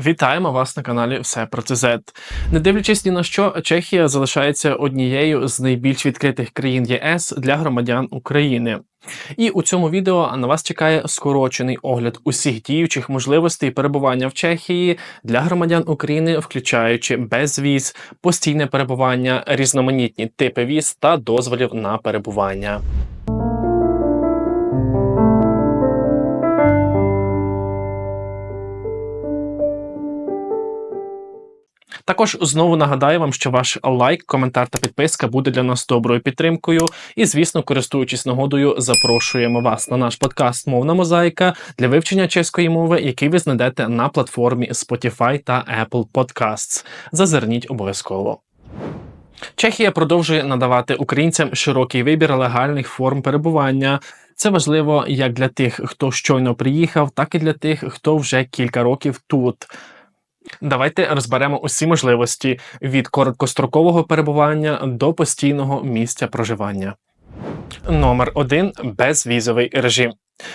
Вітаємо вас на каналі Все про ЦЗ. Не дивлячись ні на що, Чехія залишається однією з найбільш відкритих країн ЄС для громадян України. І у цьому відео на вас чекає скорочений огляд усіх діючих можливостей перебування в Чехії для громадян України, включаючи безвіз, постійне перебування, різноманітні типи віз та дозволів на перебування. Також знову нагадаю вам, що ваш лайк, коментар та підписка буде для нас доброю підтримкою. І, звісно, користуючись нагодою, запрошуємо вас на наш подкаст Мовна мозаїка для вивчення чеської мови, який ви знайдете на платформі Spotify та Apple Podcasts. Зазирніть обов'язково. Чехія продовжує надавати українцям широкий вибір легальних форм перебування. Це важливо як для тих, хто щойно приїхав, так і для тих, хто вже кілька років тут. Давайте розберемо усі можливості від короткострокового перебування до постійного місця проживання. Номер 1 безвізовий режим.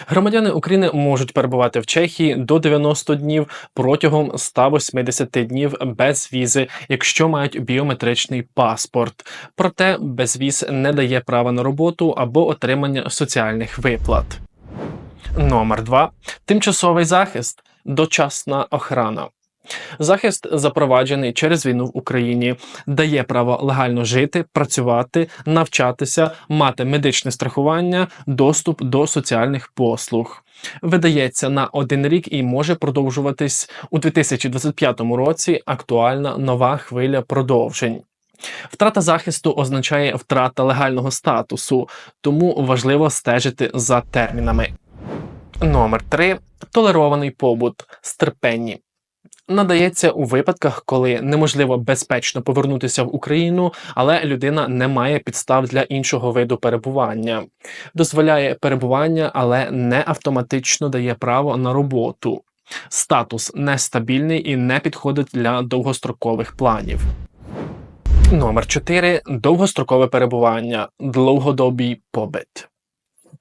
Громадяни України можуть перебувати в Чехії до 90 днів протягом 180 днів без візи, якщо мають біометричний паспорт. Проте безвіз не дає права на роботу або отримання соціальних виплат. Номер 2 тимчасовий захист. Дочасна охрана. Захист запроваджений через війну в Україні, дає право легально жити, працювати, навчатися, мати медичне страхування, доступ до соціальних послуг. Видається на один рік і може продовжуватись у 2025 році. Актуальна нова хвиля продовжень. Втрата захисту означає втрата легального статусу, тому важливо стежити за термінами. Номер 3. толерований побут стерпенні надається у випадках, коли неможливо безпечно повернутися в Україну, але людина не має підстав для іншого виду перебування, дозволяє перебування, але не автоматично дає право на роботу. Статус нестабільний і не підходить для довгострокових планів. Номер 4. довгострокове перебування, довгодобій побит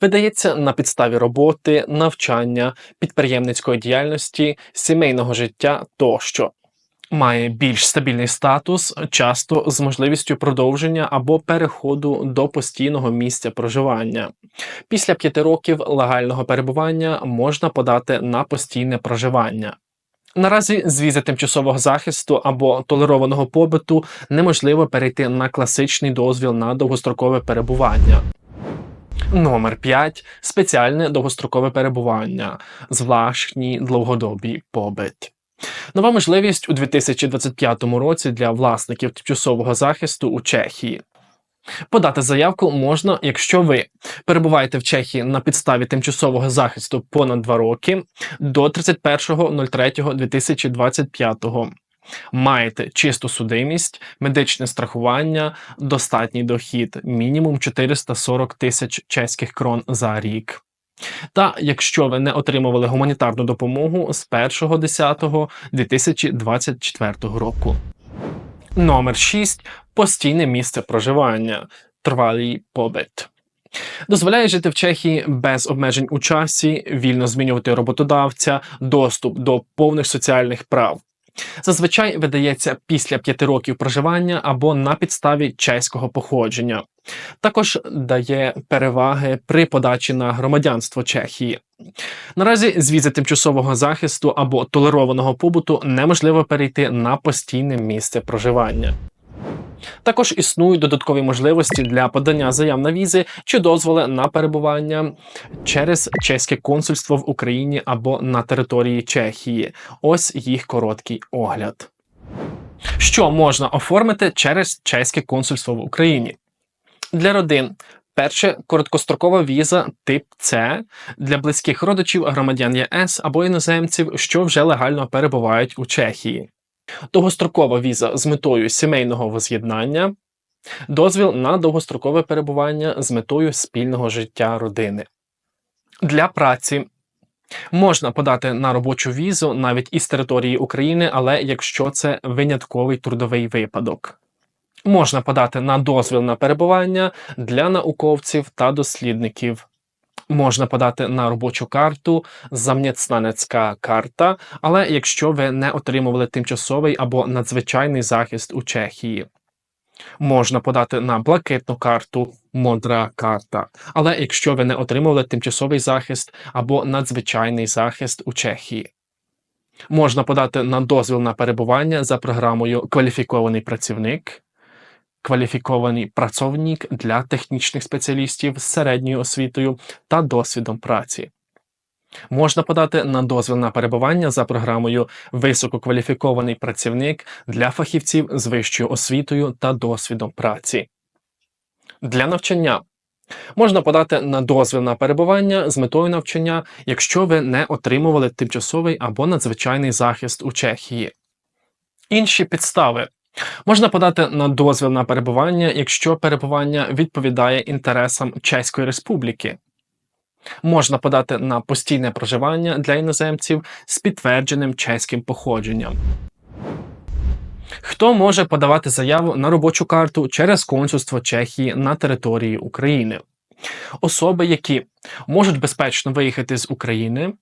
видається на підставі роботи, навчання, підприємницької діяльності, сімейного життя тощо. Має більш стабільний статус, часто з можливістю продовження або переходу до постійного місця проживання. Після п'яти років легального перебування можна подати на постійне проживання. Наразі з візи тимчасового захисту або толерованого побиту неможливо перейти на класичний дозвіл на довгострокове перебування. Номер 5. спеціальне довгострокове перебування, звлашній довгодобій побит. Нова можливість у 2025 році для власників тимчасового захисту у Чехії. Подати заявку можна, якщо ви перебуваєте в Чехії на підставі тимчасового захисту понад 2 роки до 31.03.2025 Маєте чисту судимість, медичне страхування, достатній дохід, мінімум 440 тисяч чеських крон за рік. Та якщо ви не отримували гуманітарну допомогу з 1.10.2024 року. Номер 6. Постійне місце проживання. Тривалий побит. Дозволяє жити в Чехії без обмежень у часі, вільно змінювати роботодавця, доступ до повних соціальних прав. Зазвичай видається після п'яти років проживання або на підставі чеського походження. Також дає переваги при подачі на громадянство Чехії. Наразі з візи тимчасового захисту або толерованого побуту неможливо перейти на постійне місце проживання. Також існують додаткові можливості для подання заяв на візи чи дозволи на перебування через чеське консульство в Україні або на території Чехії. Ось їх короткий огляд. Що можна оформити через чеське консульство в Україні? Для родин. Перше короткострокова віза тип С для близьких родичів громадян ЄС або іноземців, що вже легально перебувають у Чехії довгострокова віза з метою сімейного воз'єднання, дозвіл на довгострокове перебування з метою спільного життя родини. Для праці можна подати на робочу візу навіть із території України, але якщо це винятковий трудовий випадок. Можна подати на дозвіл на перебування для науковців та дослідників. Можна подати на робочу карту замніцнанецька карта, але якщо ви не отримували тимчасовий або надзвичайний захист у Чехії. Можна подати на блакитну карту модра карта, але якщо ви не отримували тимчасовий захист або надзвичайний захист у Чехії. Можна подати на дозвіл на перебування за програмою Кваліфікований працівник, кваліфікований працовник для технічних спеціалістів з середньою освітою та досвідом праці. Можна подати на дозвіл на перебування за програмою Висококваліфікований працівник для фахівців з вищою освітою та досвідом праці. Для навчання можна подати на дозвіл на перебування з метою навчання, якщо ви не отримували тимчасовий або надзвичайний захист у Чехії. Інші підстави можна подати на дозвіл на перебування, якщо перебування відповідає інтересам Чеської Республіки. Можна подати на постійне проживання для іноземців з підтвердженим чеським походженням. Хто може подавати заяву на робочу карту через консульство Чехії на території України? Особи, які можуть безпечно виїхати з України,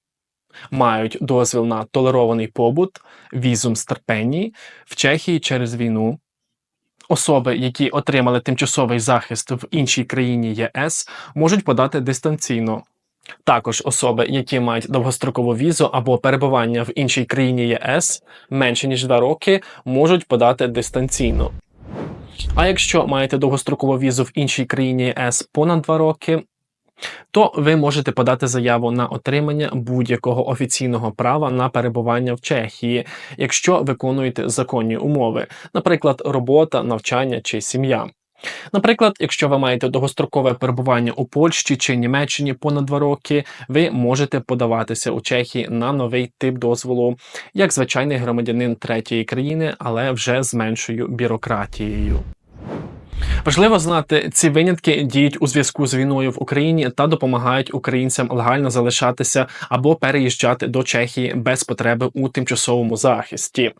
мають дозвіл на толерований побут, візум з Терпенії в Чехії через війну. Особи, які отримали тимчасовий захист в іншій країні ЄС, можуть подати дистанційно. Також особи, які мають довгострокову візу або перебування в іншій країні ЄС менше ніж 2 роки, можуть подати дистанційно. А якщо маєте довгострокову візу в іншій країні ЄС понад 2 роки, то ви можете подати заяву на отримання будь-якого офіційного права на перебування в Чехії, якщо виконуєте законні умови, наприклад, робота, навчання чи сім'я. Наприклад, якщо ви маєте довгострокове перебування у Польщі чи Німеччині понад 2 роки, ви можете подаватися у Чехії на новий тип дозволу як звичайний громадянин третьої країни, але вже з меншою бюрократією. Важливо знати, ці винятки діють у зв'язку з війною в Україні та допомагають українцям легально залишатися або переїжджати до Чехії без потреби у тимчасовому захисті.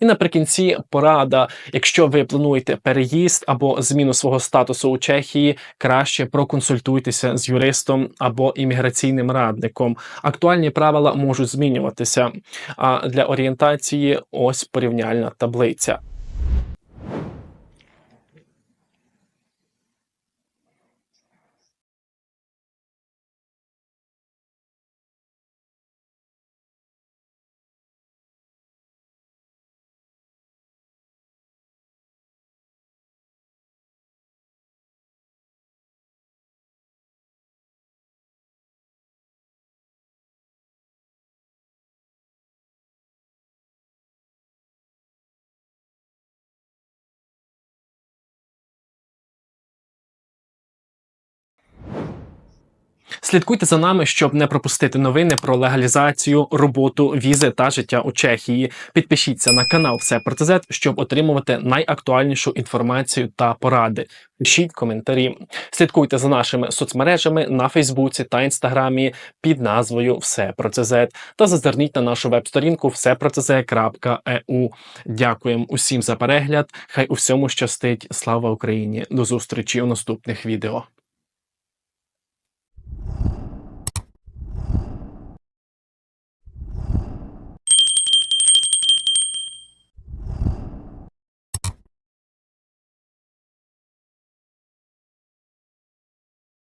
І наприкінці порада, якщо ви плануєте переїзд або зміну свого статусу у Чехії, краще проконсультуйтеся з юристом або імміграційним радником. Актуальні правила можуть змінюватися. А для орієнтації ось порівняльна таблиця. Слідкуйте за нами, щоб не пропустити новини про легалізацію, роботу, візи та життя у Чехії. Підпишіться на канал Все про ТЗ, щоб отримувати найактуальнішу інформацію та поради. Пишіть коментарі. Слідкуйте за нашими соцмережами на Фейсбуці та Інстаграмі під назвою Все про ЦЗ та зазирніть на нашу веб-сторінку всепроцз.eu. Дякуємо усім за перегляд. Хай у всьому щастить. Слава Україні! До зустрічі у наступних відео.